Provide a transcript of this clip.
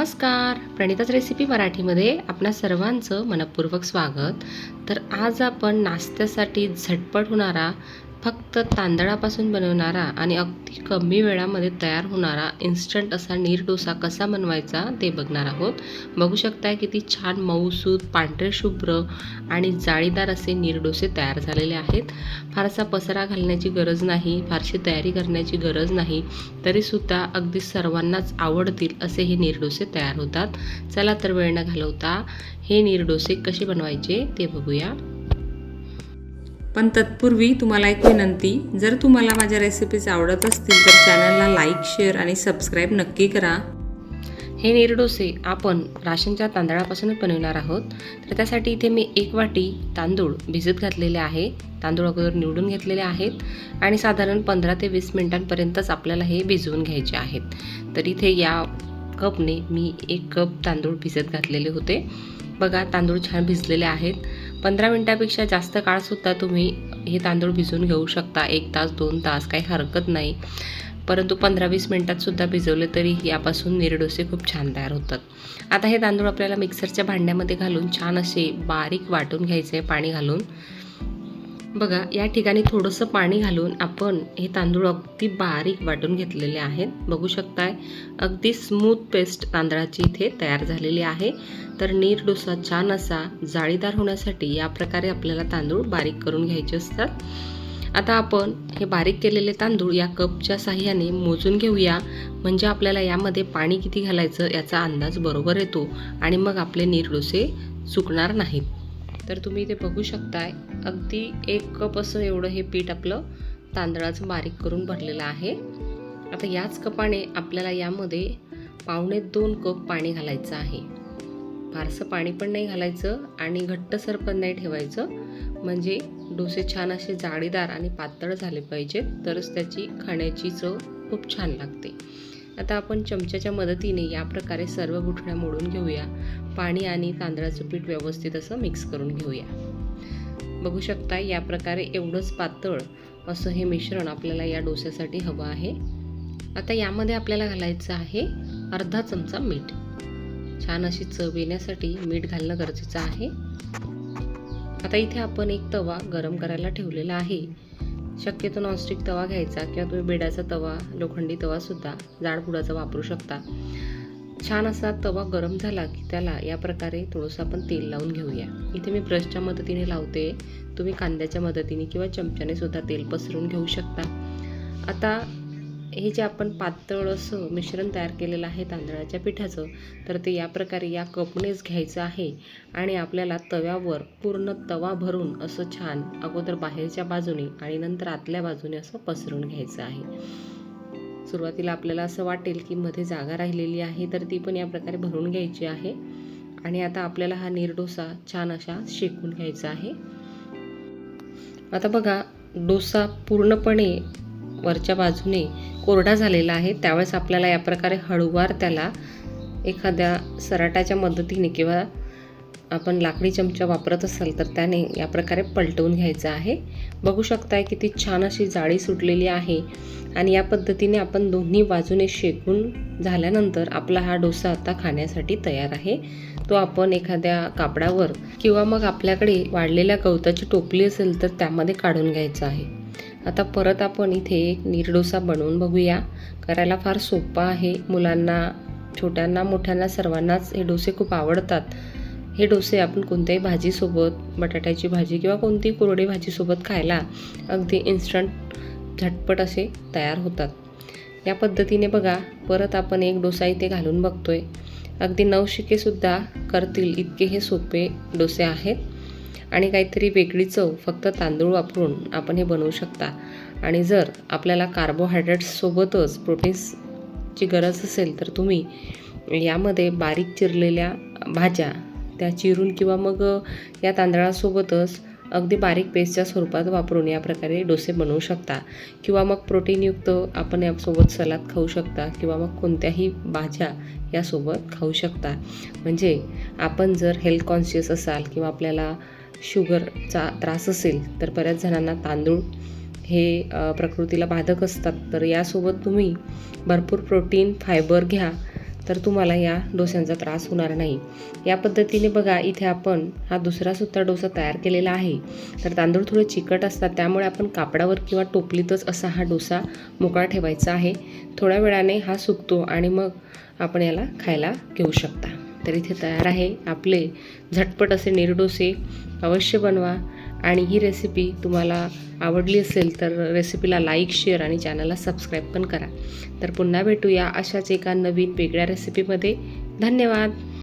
नमस्कार. प्रणिताच रेसिपी मराठीमध्ये आपणा सर्वांचं मनपूर्वक स्वागत. तर आज आपण नाश्त्यासाठी झटपट होणारा फक्त तांदळापासून बनवणारा आणि अगदी कमी वेळामध्ये तयार होणारा इन्स्टंट असा नीर डोसा कसा बनवायचा ते बघणार आहोत. बघू शकताय किती छान मऊसूद पांढरे शुभ्र आणि जाळीदार असे नीर डोसे तयार झालेले आहेत. फारसा पसरा घालण्याची गरज नाही फारशी तयारी करण्याची गरज नाही तरीसुद्धा अगदी सर्वांनाच आवडतील असे हे नीरडोसे तयार होतात. चला तर वेळ न घालवता हे नीरडोसे कसे बनवायचे ते बघूया. पण तत्पूर्वी तुम्हाला एक विनंती जर तुम्हाला माझ्या रेसिपीज आवडत असतील तर चॅनलला लाईक शेअर आणि सबस्क्राईब नक्की करा. हे नीरडोसे आपण राशनच्या तांदळापासूनच बनवणार आहोत. तर त्यासाठी इथे मी एक वाटी तांदूळ भिजत घातलेले आहे. तांदूळ अगोदर निवडून घेतलेले आहेत आणि साधारण पंधरा ते वीस मिनिटांपर्यंतच आपल्याला हे भिजवून घ्यायचे आहेत. तर इथे या कपने मी एक कप तांदूळ भिजत घातलेले होते. बघा तांदूळ छान भिजलेले आहेत. पंधरा मिनटापेक्षा जास्त काळसुद्धा तुम्ही हे तांदूळ भिजवून घेऊ शकता. एक तास दोन तास काही हरकत नाही. परंतु पंधरा वीस मिनटातसुद्धा भिजवले तरी यापासून निरडोसे खूप छान तयार होतात. आता हे तांदूळ आपल्याला मिक्सरच्या भांड्यामध्ये घालून छान असे बारीक वाटून घ्यायचे पाणी घालून. बघा या ठिकाणी थोडंसं पाणी घालून आपण हे तांदूळ अगदी बारीक वाटून घेतलेले आहेत. बघू शकताय अगदी स्मूथ पेस्ट तांदळाची इथे तयार झालेली आहे. तर नीर डोसा छान असा जाळीदार होण्यासाठी या प्रकारे आपल्याला तांदूळ बारीक करून घ्यायचे असतात. आता आपण हे बारीक केलेले तांदूळ या कपच्या साह्याने मोजून घेऊया. म्हणजे आपल्याला यामध्ये पाणी किती घालायचं याचा अंदाज बरोबर येतो आणि मग आपले नीर डोसे सुकणार नाहीत. तर तुम्ही इथे बघू शकताय अगदी एक कप असं एवढं हे पीठ आपलं तांदळाचं बारीक करून भरलेलं आहे. आता याच कपाने आपल्याला यामध्ये पावणे दोन कप पाणी घालायचं आहे. फारसं पाणी पण नाही घालायचं आणि घट्टसर पण नाही ठेवायचं. म्हणजे डोसे छान असे जाळीदार आणि पातळ झाले पाहिजेत तरच त्याची खाण्याची चव खूप छान लागते. आता आपण चमच्याच्या मदतीने या प्रकारे सर्व गुठळ्या मोडून घेऊया. पाणी आणि तांदळाचं पीठ व्यवस्थित असं मिक्स करून घेऊया. बघू शकता या प्रकारे एवढंच पातळ असं हे मिश्रण आपल्याला या डोस्यासाठी हवं आहे. आता यामध्ये आपल्याला घालायचं आहे अर्धा चमचा मीठ. छान अशी चव येण्यासाठी मीठ घालणं गरजेचं आहे. आता इथे आपण एक तवा गरम करायला ठेवलेला आहे. शक्यतो नॉनस्टिक तवा घ्यायचा किंवा तुम्ही बेडाचा तवा लोखंडी तवासुद्धा जाडपुडाचा वापरू शकता. छान असा तवा गरम झाला की त्याला या प्रकारे थोडंसं आपण तेल लावून घेऊया. इथे मी ब्रशच्या मदतीने लावते. तुम्ही कांद्याच्या मदतीने किंवा चमच्याने सुद्धा तेल पसरून घेऊ शकता. आता हे जे आपण पातळ असं मिश्रण तयार केलेलं आहे तांदळाच्या पिठाचं तर ते या प्रकारे या कपनेच घ्यायचं आहे आणि आपल्याला तव्यावर पूर्ण तवा भरून असं छान अगोदर बाहेरच्या बाजूने आणि नंतर आतल्या बाजूने असं पसरून घ्यायचं आहे. सुरुवातीला आपल्याला असं वाटेल की मध्ये जागा राहिलेली आहे तर ती पण या प्रकारे भरून घ्यायची आहे. आणि आता आपल्याला हा निरडोसा छान अशा शेकून घ्यायचा आहे. आता बघा डोसा पूर्णपणे वरच्या बाजूने कोरडा झालेला आहे त्यावेळेस आपल्याला या प्रकारे हळूवार त्याला एखाद्या सराटाच्या मदतीने किंवा आपण लाकडी चमचा वापरत असाल तर त्याने या प्रकारे पलटवून घ्यायचं आहे. बघू शकताय किती छान अशी जाळी सुटलेली आहे आणि या पद्धतीने आपण दोन्ही बाजूने शेकून झाल्यानंतर आपला हा डोसा आता खाण्यासाठी तयार आहे. तो आपण एखाद्या कापडावर किंवा मग आपल्याकडे वाढलेल्या गवताची टोपली असेल तर त्यामध्ये काढून घ्यायचं आहे. आता परत आपण इथे एक निरडोसा बनवून बघूया. करायला फार सोपा आहे. मुलांना छोट्यांना मोठ्यांना सर्वांनाच हे डोसे खूप आवडतात. हे डोसे आपण कोणत्याही भाजीसोबत बटाट्याची भाजी किंवा कोणतीही कोरडी भाजीसोबत खायला अगदी इन्स्टंट झटपट असे तयार होतात. या पद्धतीने बघा परत आपण एक डोसा इथे घालून बघतोय. अगदी नवशिकेसुद्धा करतील इतके हे सोपे डोसे आहेत. आणि काहीतरी वेगळी चव फक्त तांदूळ वापरून आपण हे बनवू शकता. आणि जर आपल्याला कार्बोहायड्रेट्ससोबतच प्रोटीन्सची गरज असेल तर तुम्ही यामध्ये बारीक चिरलेल्या भाज्या त्या चिरून किंवा मग या तांदळासोबतच अगदी बारीक पेस्टच्या स्वरूपात वापरून या प्रकारे डोसे बनवू शकता. किंवा मग प्रोटीनयुक्त आपण यासोबत सलाद खाऊ शकता किंवा मग कोणत्याही भाज्या यासोबत खाऊ शकता. म्हणजे आपण जर हेल्थ कॉन्शियस असाल किंवा आपल्याला शुगरचा त्रास असेल तर बऱ्याच जणांना तांदूळ हे प्रकृतीला बाधक असतात. तर यासोबत तुम्ही भरपूर प्रोटीन फायबर घ्या तर तुम्हाला या डोस्यांचा त्रास होणार नाही. या पद्धतीने बघा इथे आपण हा दुसरा सुद्धा डोसा तयार केलेला आहे. तर तांदूळ थोडे चिकट असतात त्यामुळे आपण कापडावर किंवा टोपलीतच असा हा डोसा मोकळा ठेवायचा आहे. थोड्या वेळाने हा सुकतो आणि मग आपण याला खायला घेऊ शकता. तर इथे तयार आहे आपले झटपट असे निर्डोसे. अवश्य बनवा. आणि ही रेसिपी तुम्हाला आवडली असेल तर रेसिपीला लाईक शेअर आणि चॅनलला सबस्क्राईब पण करा. तर पुन्हा भेटूया अशाच एका नवीन वेगळ्या रेसिपीमध्ये धन्यवाद!